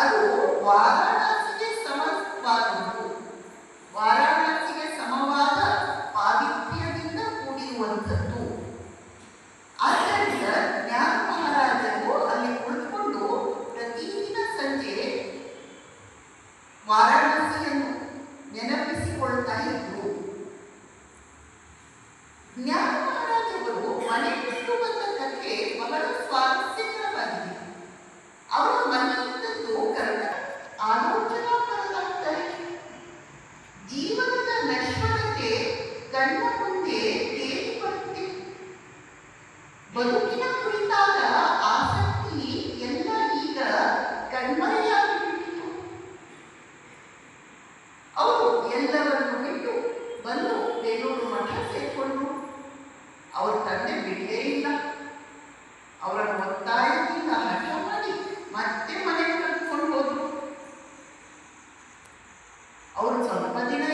ಅದು ವಾರಾಣಸಿಗೆ ಸಮವಾದದ್ದು. ವಾರಾಣಸಿಗೆ ಸಮವಾದ ಪಾವಿತ್ರ್ಯದಿಂದ ಕೂಡಿರುವಂಥದ್ದು. ಆದ್ದರಿಂದ ಜ್ಞಾನ ಮಹಾರಾಜರು ಅಲ್ಲಿ ಕುಳಿತುಕೊಂಡು ಪ್ರತಿದಿನ ಸಂಜೆ ವಾರಾಣಸಿಯನ್ನು ನೆನಪಿಸಿಕೊಳ್ತಾ ಇದ್ರು. ಜ್ಞಾನ ಕಣ್ಣ ಮುಂದೆ ತೇಲಿ ಬರುತ್ತೆ ಬದುಕಿನ ಕುರಿತಾದ ಆಸಕ್ತಿ ಎಲ್ಲ ಈಗ ಕಣ್ಮರೆಯಾಗಿಬಿಟ್ಟಿತು. ಅವರು ಎಲ್ಲರನ್ನು ಬಿಟ್ಟು ಬಂದು ಬೇಲೂರು ಮಠ ಸೇರಿಕೊಂಡ್ರು. ಅವ್ರ ತಂದೆ ಬಿಡಲೇ ಇಲ್ಲ. ಅವರನ್ನು ಒತ್ತಾಯದಿಂದ ಹಠ ಮಾಡಿ ಮತ್ತೆ ಮನೆಗೆ ಕರ್ಕೊಂಡು ಹೋದ್ರು. ಅವರು ಸ್ವಲ್ಪ ದಿನ